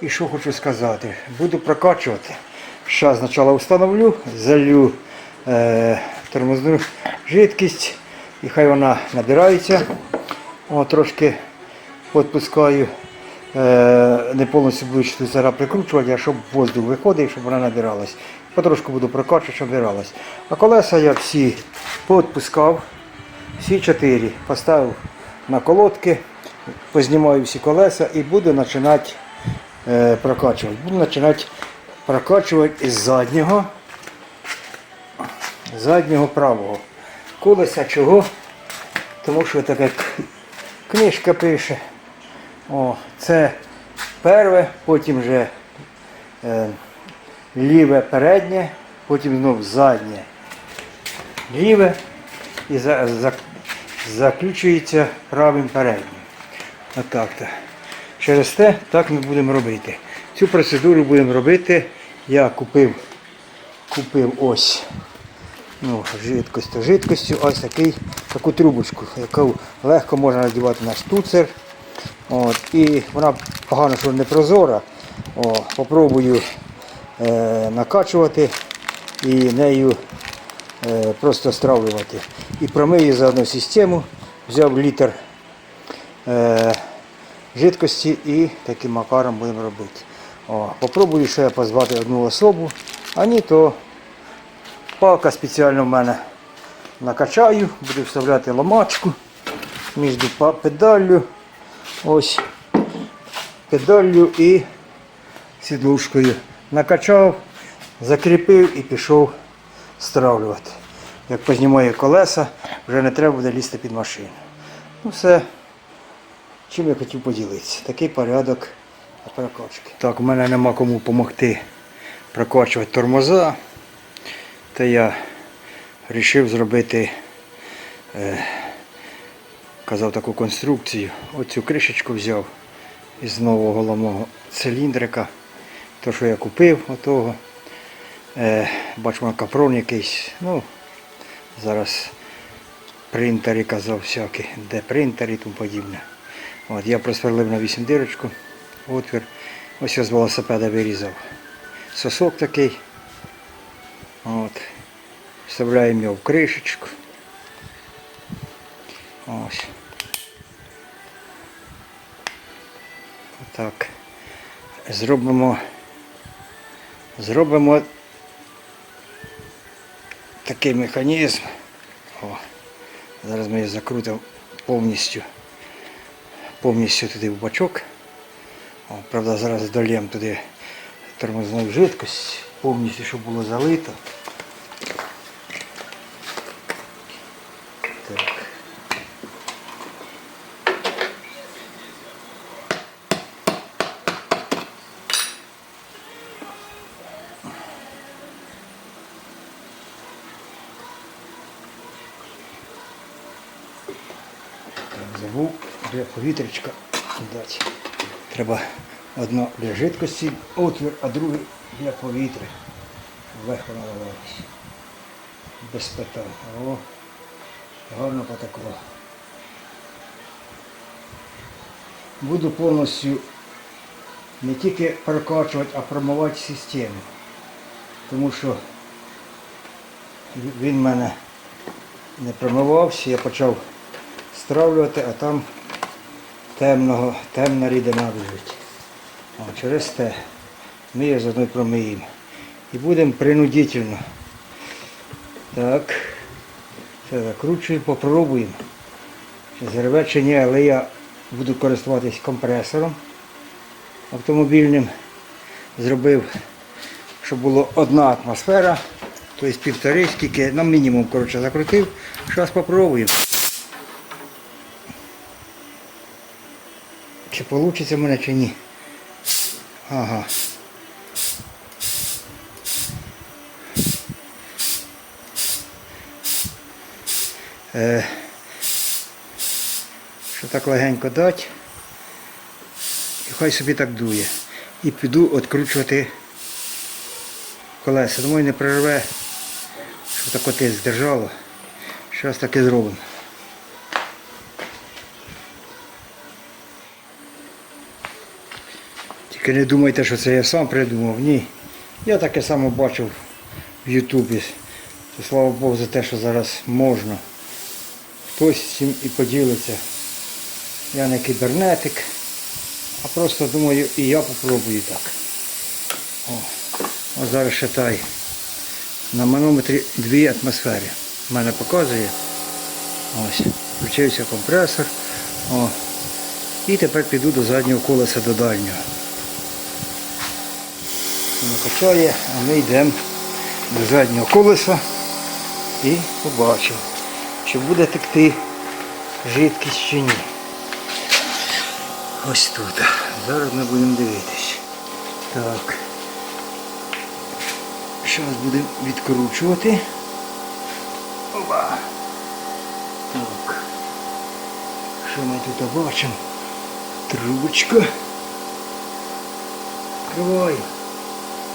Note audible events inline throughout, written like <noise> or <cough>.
і що хочу сказати. Буду прокачувати. Зараз спочатку встановлю, залью е, тормозну жидкість і хай вона набирається. О, трошки відпускаю. Е, не повністю буду зараз прикручувати, а щоб воздух виходив, щоб вона набиралась. Потрошку буду прокачувати, щоб набиралась. А колеса я всі поотпускав. Всі чотири поставив на колодки, познімаю всі колеса і буду починати прокачувати. Буду починати прокачувати із заднього, заднього правого. Колеса чого? Тому що так як книжка пише. О, це перше, потім вже е, ліве переднє, потім знов заднє ліве і за, за, заключується правим переднім. Отак то. Через те так ми будемо робити. Цю процедуру будемо робити. Я купив, купив ось ну, жидкость, жидкостю, ось такий, таку трубочку, яку легко можна надівати на штуцер. От, і вона погано, що не прозора. О, попробую е, накачувати і нею е, просто стравлювати. І промию за одну систему, взяв літр е, жидкості і таким макаром будемо робити. О, попробую ще позвати одну особу, а ні, то палка спеціально в мене накачаю, буду вставляти ломачку між педаллю, ось педаллю і сідлушкою. Накачав, закріпив і пішов стравлювати. Як познімаю колеса, вже не треба буде лізти під машину. Ну все, чим я хотів поділитися. Такий порядок прокачки. Так, у мене нема кому допомогти прокачувати тормоза. Та я вирішив зробити, е, казав таку конструкцію. Оцю кришечку взяв із нового головного циліндрика. То, що я купив, отого. Е, бачимо капрон якийсь. Ну, зараз принтери казав всякі, де принтери і тому подібне. От, я просверлив на 8 дирочку, отвір. Ось я з велосипеда вирізав. Сосок такий. От. Вставляємо його в кришечку. Ось. Отак. Зробимо. Зробимо такий механізм. О, зараз ми його закрутимо повністю. Повністю туди в бачок. О, правда, зараз долємо туди тормозну жидкость, повністю, щоб було залито. Повітрячка дати. Треба одно для жидкості отвір, а другий для повітря. Легко наливалось. Без питань. О, гарно потекло. Буду повністю не тільки прокачувати, а промивати систему. Тому що він в мене не промивався, я почав стравлювати, а там темного, темна рідина. О, через те ми її заодно промиємо. І будемо принудительно. Так. Все закручуємо, попробуємо. Чи зірве чи ні, але я буду користуватись компресором автомобільним. Зробив, щоб була одна атмосфера, тобто півтори, скільки, на мінімум коротше, закрутив. Зараз спробуємо. Чи вийде в мене, чи ні. Ага. Е, що так легенько дати. І хай собі так дує. І піду відкручувати колеса. Думаю, не прорве, щоб так от здержало. Зараз так і зробимо. Тільки не думайте, що це я сам придумав. Ні. Я таке саме бачив в Ютубі. Слава Богу за те, що зараз можна. Хтось цим і поділиться. Я не кібернетик, а просто думаю, і я попробую так. О, ось зараз шатай. На манометрі 2 атмосфери. В мене показує. Ось. Включився компресор. О. І тепер піду до заднього колеса до дальнього. Воно качає, а ми йдемо до заднього колеса і побачимо, чи буде текти жидкість чи ні. Ось тут. Зараз ми будемо дивитись. Так. Зараз будемо відкручувати. Опа. Так. Що ми тут бачимо? Трубочка.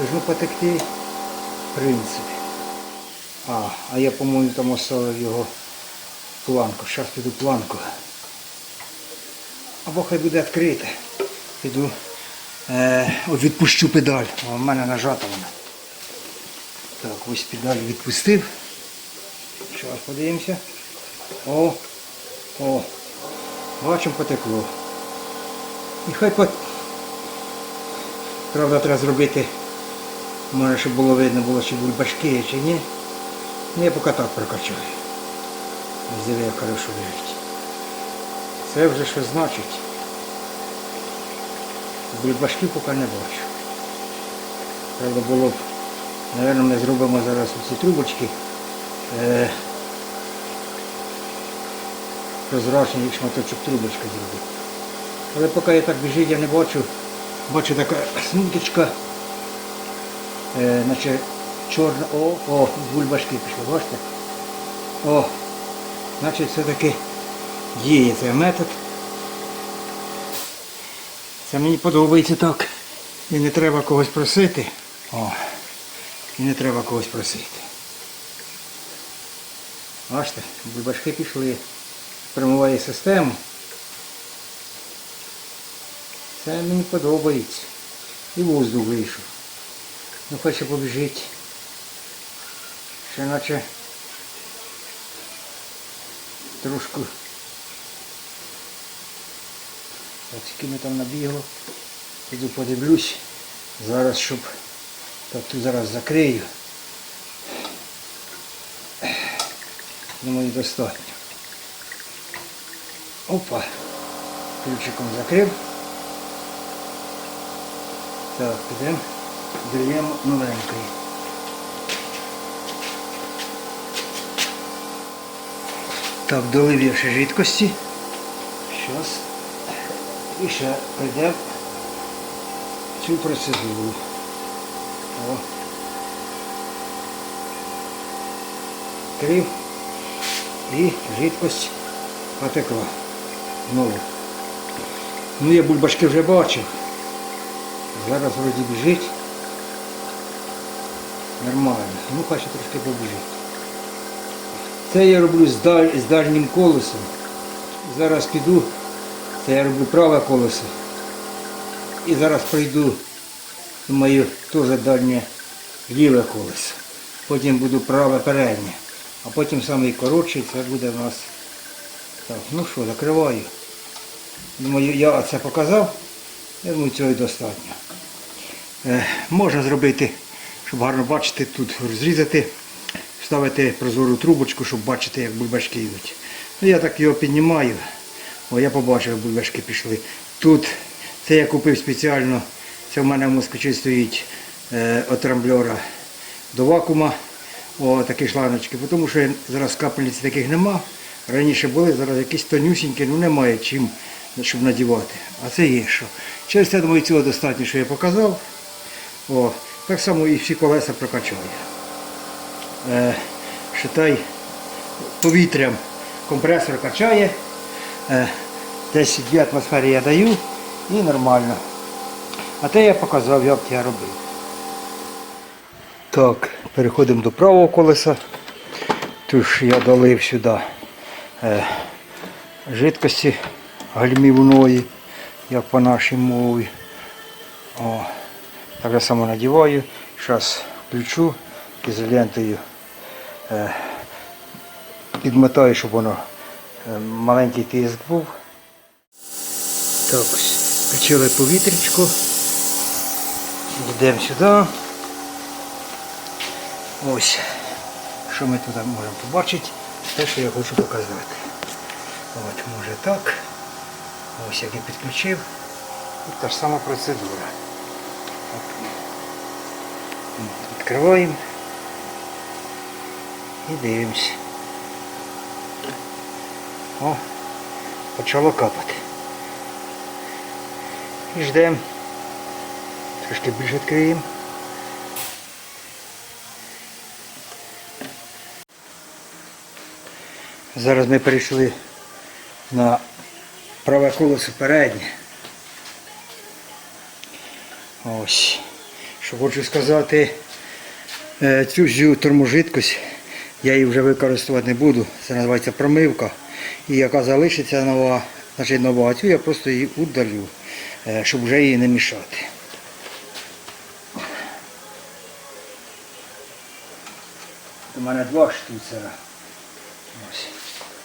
Відкриваю. Должно потекти. В принципі. А, а я, по-моєму, там оставив його планку. Зараз піду планку. Або хай буде відкрите. Піду. Е, відпущу педаль. В мене нажата вона. Так, ось педаль відпустив. Зараз подивимося. О, о. Бачимо потекло. І хай по... Правда, треба зробити, може, щоб було видно було, чи бульбашки чи ні. Ну, я поки так прокачаю. Ось як хорошо лежить. Це вже що значить. Бульбашки поки не бачу. Правда, було б, мабуть, ми зробимо зараз ці трубочки. Е, прозрачний шматочок трубочка зробити. Але поки я так біжить, я не бачу. Бачу така смуточка, е, наче чорна. О, о, бульбашки пішли, бачите? О, значить все-таки діє цей метод. Це мені подобається так. І не треба когось просити. О, і не треба когось просити. Бачите, бульбашки пішли. Промиває систему. Це мені подобається. І воздух вийшов. Ну хоче побіжить. Ще наче трошку. Скільки там набігло. Піду подивлюсь. Зараз, щоб так тут зараз закрию. Думаю, достатньо. Опа. Ключиком закрив. Так, підемо. Даємо новенький. Так, долив я ще жидкості. Щас. І ще прийдемо цю процедуру. О. Крив і жидкость потекла. Знову. Ну я бульбашки вже бачив. Зараз вроді біжить. Нормально. Ну хай ще трошки побіжить. Це я роблю з, даль... з дальнім колесом. Зараз піду. Це я роблю праве колесо. І зараз прийду думаю, теж дальнє ліве колесо. Потім буду праве переднє. А потім самий коротший це буде у нас. Так, ну що, закриваю. Думаю, я це показав. Я думаю, цього і достатньо. Е, можна зробити, щоб гарно бачити, тут розрізати, вставити прозору трубочку, щоб бачити, як бульбашки йдуть. Ну, я так його піднімаю. О, я побачив, як бульбашки пішли. Тут це я купив спеціально. Це в мене в москвичі стоїть е, от трамблера до вакуума. О, такі шланочки. Тому що зараз капельниць таких нема. Раніше були, зараз якісь тонюсінькі, ну немає чим, щоб надівати. А це є що. Через це, думаю, цього достатньо, що я показав. О, так само і всі колеса прокачаю. Е, шитай повітрям компресор качає. Е, десь 2 атмосфери я даю і нормально. А те я показав, як я робив. Так, переходимо до правого колеса. Тож я долив сюди е, жидкості гальмівної, як по нашій мові. О, так же само надіваю. Зараз включу ізолентою. Е, підмотаю, щоб воно е, маленький тиск був. Так, включили повітрячко. Йдемо сюди. Ось, що ми тут можемо побачити, те, що я хочу показати. От, може так. Ось як я підключив. І та ж сама процедура. От. Відкриваємо і дивимось. О, почало капати. І ждемо. Трошки більше відкриємо. Зараз ми перейшли на праве колесо переднє. Ось. Що хочу сказати, е, цю всю терможидкость я її вже використовувати не буду. Це називається промивка. І яка залишиться нова, значить нова, цю я просто її удалю, е, щоб вже її не мішати. У мене два штуцера. Ось.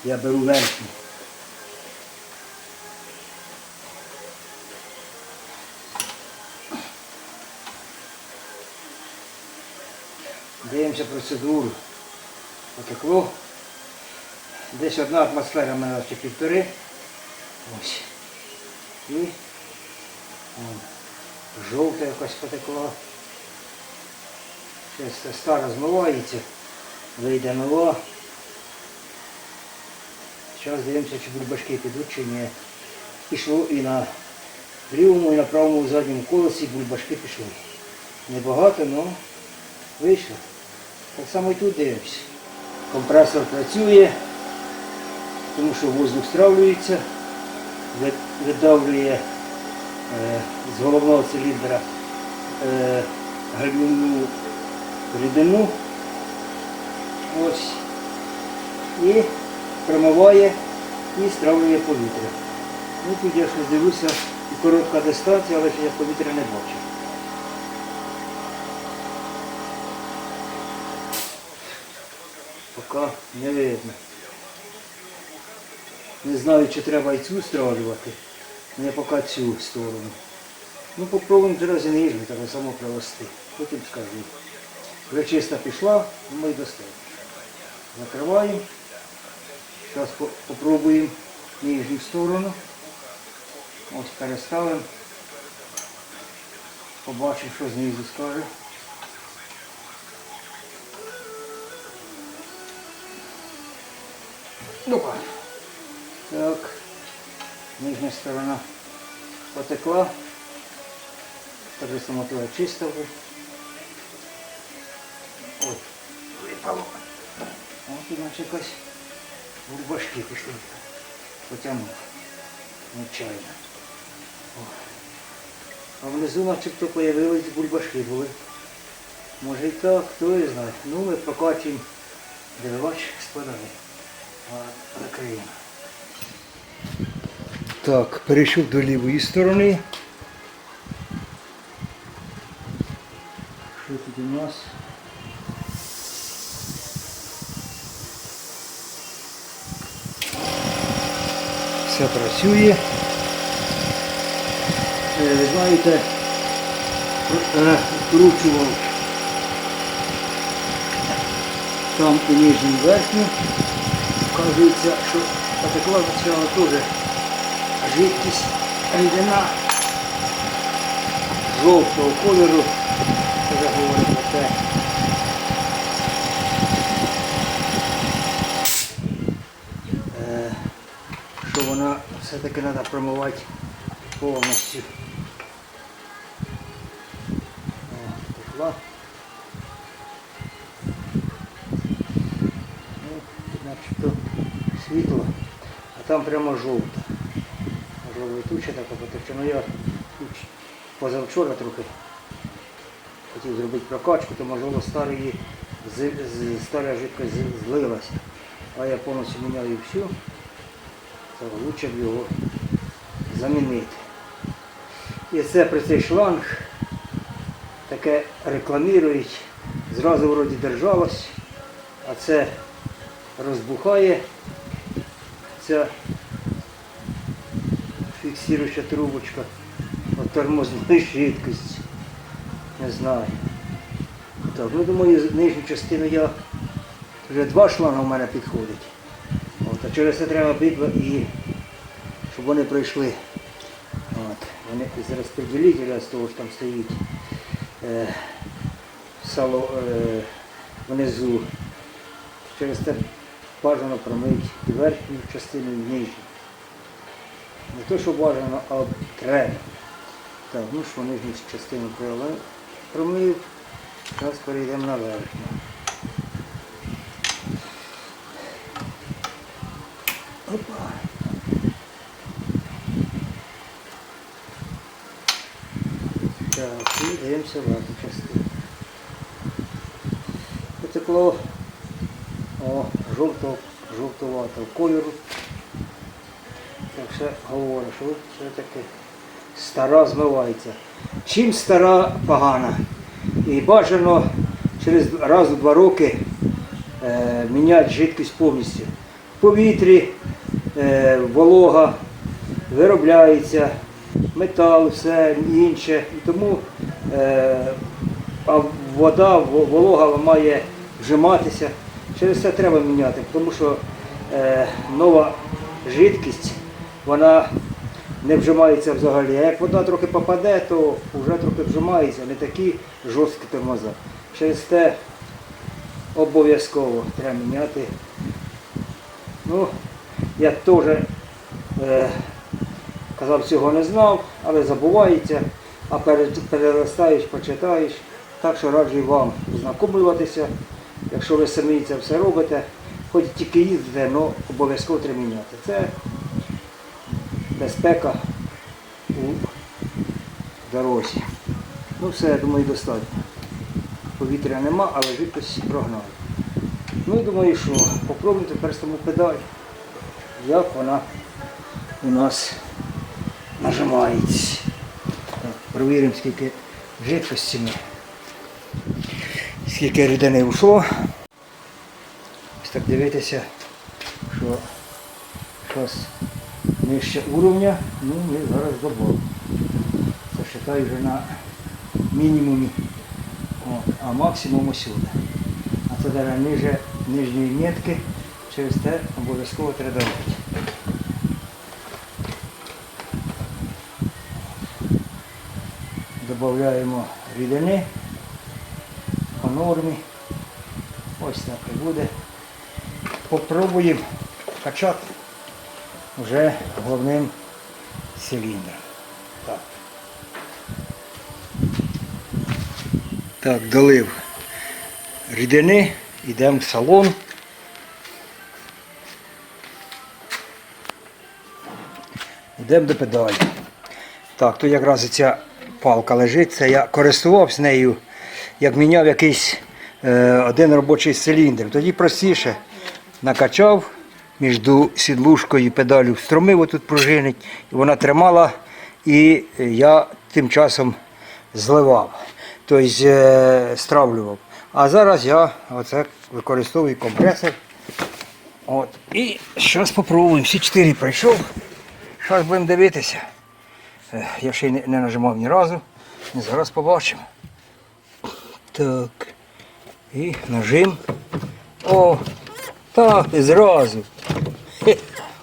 Я беру верхню. Дивимося процедуру. Потекло. Десь одна атмосфера в мене ще півтори. Ось. І вон, жовта якась потекла. Зараз це стара змивається. Вийде нова. Зараз дивимося, чи бульбашки підуть, чи ні. Пішло і на лівому, і на правому задньому колесі бульбашки пішли. Небагато, але вийшло. Так само і тут дивимося. Компресор працює, тому що воздух стравлюється, видавлює е, з головного циліндра е, гальмівну рідину. Ось. І промиває і стравлює повітря. Ну тут я щось дивлюся, і коротка дистанція, але ще я повітря не бачу. Поки не видно. Не знаю, чи треба і цю стравлювати. Не поки цю сторону. Ну попробуємо зараз і нижню, так само провести. Потім скажу. Вже чиста пішла, ми достаємо. Закриваємо. Зараз попробуємо нижню сторону. Ось переставимо. Побачимо, що знизу скаже. Ну-ка. Так. Нижня сторона потекла. Само чисто вже. Ой, випало. Ось тут наче якась бульбашки пішли. Потягнув. Нечайно. А внизу начебто появились бульбашки були. Може і так, хто і знає. Ну ми прокачуємо деревач складає. Закриємо. Так, перейшов до лівої сторони. Що тут у нас? Все працює. Е, Ви знаєте, е, вкручував там і нижню верхню. Вказується, що потекла почала теж жидкість рідина жовтого кольору. Це говорить про те. е, Що вона все-таки треба промивати повністю. Прямо жовта. Можливо, і туча така потече. Ну я позавчора трохи хотів зробити прокачку, то можливо старої, стара жидкость злилася. А я повністю міняю всю, то краще б його замінити. І це при цей шланг таке рекламують, зразу вроді держалось, а це розбухає ця фіксуюча трубочка от тормозної швидкості. Не знаю. Так, ну думаю, нижню частину я вже два шланги в мене підходить. От, а через це треба битва і щоб вони пройшли. От, вони з розподілителя з того, що там стоїть е, сало е, внизу. Через це бажано промити верхню частину, і нижню. Не то, що бажано, а треба. Так, ну що нижню частину промив. Зараз перейдемо на верхню. Опа. Так, і дивимося в верхню частину. Потекло о, жовтого, жовтуватого кольору. Так все що все-таки стара змивається. Чим стара погана. І бажано через раз у два роки е, міняти жидкість повністю. В повітрі е, волога виробляється, метал, все інше. І тому е, а вода, волога має вжиматися. Через це треба міняти, тому що е, нова жидкість, вона не вжимається взагалі. А як вода трохи попаде, то вже трохи вжимається, не такі жорсткі тормоза. Через те обов'язково треба міняти. Ну, я теж е, казав, цього не знав, але забувається, а переростаєш, почитаєш. Так що раджу вам знайомлюватися. Якщо ви самі це все робите, хоч тільки їздите, але обов'язково треба міняти. Це безпека у дорозі. Ну все, я думаю, достатньо. Повітря нема, але жидкость прогнали. Ну і думаю, що попробуємо тепер саму педаль, як вона у нас нажимається. Так, провіримо, скільки жидкості ми. Скільки рідини йшло. Ось так дивитися, що щось нижче уровня, ну ми зараз додамо. Це вважаю вже на мінімумі, От, а максимум усюди. А це зараз ниже нижньої метки, через те обов'язково треба робити. Додаємо рідини по нормі. Ось так і буде. Попробуємо качати вже головним циліндром. Так. Так, долив рідини, йдемо в салон. Йдемо до педалі. Так, тут якраз ця палка лежить, це я користувався нею, як міняв якийсь е, один робочий циліндр. Тоді простіше накачав між сідлушкою і педалю, встромив отут пружинить, і вона тримала, і я тим часом зливав, тобто стравлював. А зараз я оце використовую компресор. От. І зараз спробуємо. Всі чотири пройшов. Зараз будемо дивитися. Е, Я ще не, не нажимав ні разу. Зараз побачимо. Так. І нажим. О, так, зразу.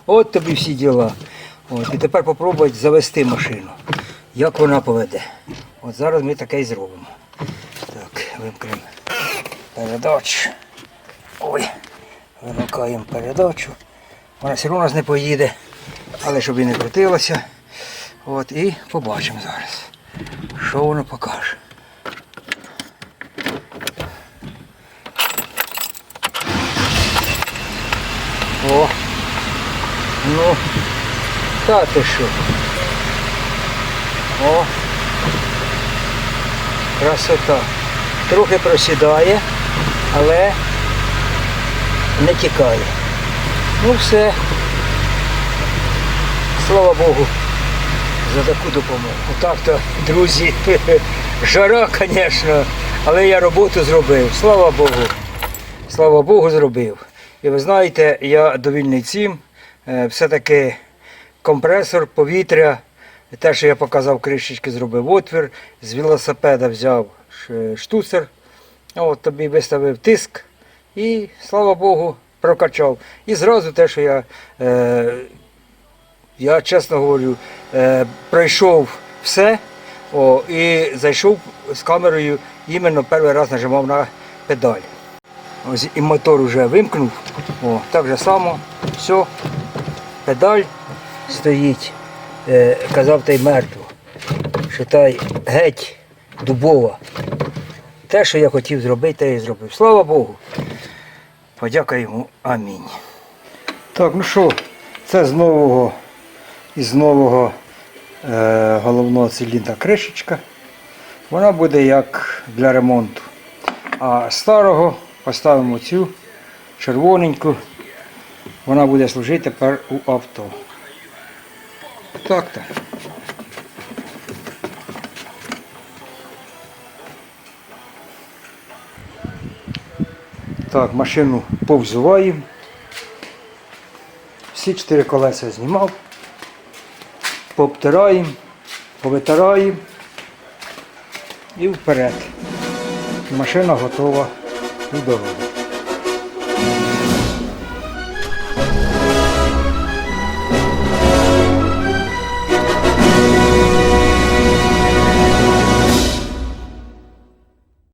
От тобі всі діла. От, і тепер попробувати завести машину. Як вона поведе. От зараз ми таке і зробимо. Так, вимкнемо передачу. Ой, вимикаємо передачу. Вона все одно нас не поїде, але щоб і не крутилося. От, і побачимо зараз, що воно покаже. О, ну, та ти що? О, красота. Трохи просідає, але не тікає. Ну все. Слава Богу, за таку допомогу. Так то, друзі, <laughs> жара, звісно, але я роботу зробив. Слава Богу. Слава Богу, зробив. І ви знаєте, я довільний цим. Е, Все-таки компресор, повітря, те, що я показав кришечки, зробив отвір, з велосипеда взяв штуцер, от тобі виставив тиск і, слава Богу, прокачав. І зразу те, що я, е, я чесно говорю, е, пройшов все о, і зайшов з камерою, іменно перший раз нажимав на педаль. Ось і мотор вже вимкнув. О, так же само. Все. Педаль стоїть. Е, казав той мертво. Та геть дубова. Те, що я хотів зробити, те і зробив. Слава Богу. Подяка. Амінь. Так, ну що, це з нового із нового е, головного циліндра кришечка. Вона буде як для ремонту. А старого поставимо цю червоненьку. Вона буде служити тепер у авто. Так то. Так, машину повзуваємо. Всі чотири колеса знімав. Пообтираємо, повитираємо і вперед. Машина готова у дорогу.